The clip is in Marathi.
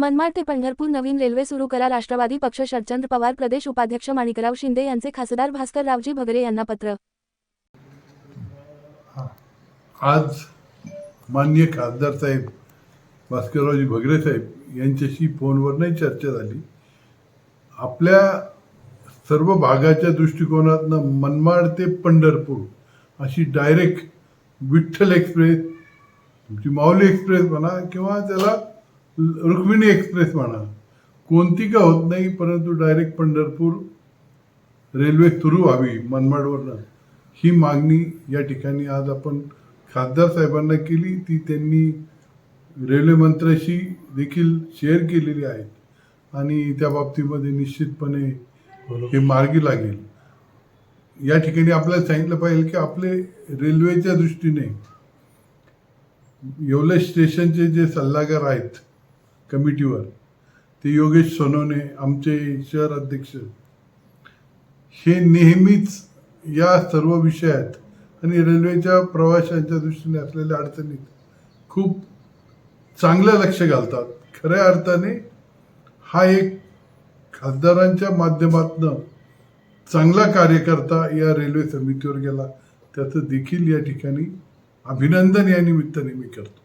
मनमाड ते पंढरपूर नवीन रेल्वे सुरू करा. राष्ट्रवादी पक्ष शरचंद पवार प्रदेश उपाध्यक्ष माणिकराव शिंदे यांचे खासदार भास्कर रावजी भगरे यांना पत्र. आज माननीय खासदार साहेब भास्कररावजी भगरे साहेब यांच्याशी फोनवर नाही चर्चा झाली. आपल्या सर्व भागाच्या दृष्टिकोनातनं मनमाड ते पंढरपूर अशी डायरेक्ट विठ्ठल एक्सप्रेस तुमची माऊली एक्सप्रेस म्हणा किंवा त्याला रुक्मिणी एक्सप्रेस म्हणा कोणती का होत नाही परंतु डायरेक्ट पंढरपूर रेल्वे सुरू व्हावी मनमाडवरनं. ही मागणी या ठिकाणी आज आपण खासदार साहेबांना केली ती त्यांनी रेल्वे मंत्र्याशी देखील शेअर केलेली आहेत आणि त्या बाबतीमध्ये निश्चितपणे हे मार्गी लागेल. या ठिकाणी आपल्याला सांगितलं पाहिजे की आपले रेल्वेच्या दृष्टीने येवले स्टेशनचे जे सल्लागार आहेत कमिटीवर ते योगेश सोनवणे आमचे शहर अध्यक्ष हे नेहमीच या सर्व विषयात आणि रेल्वेच्या प्रवाशांच्या दृष्टीने असलेल्या अडचणीत खूप चांगलं लक्ष घालतात. खऱ्या अर्थाने हा एक खासदारांच्या माध्यमातनं चांगला कार्यकर्ता या रेल्वे समितीवर गेला. त्याचं देखील या ठिकाणी अभिनंदन या निमित्ताने मी करतो.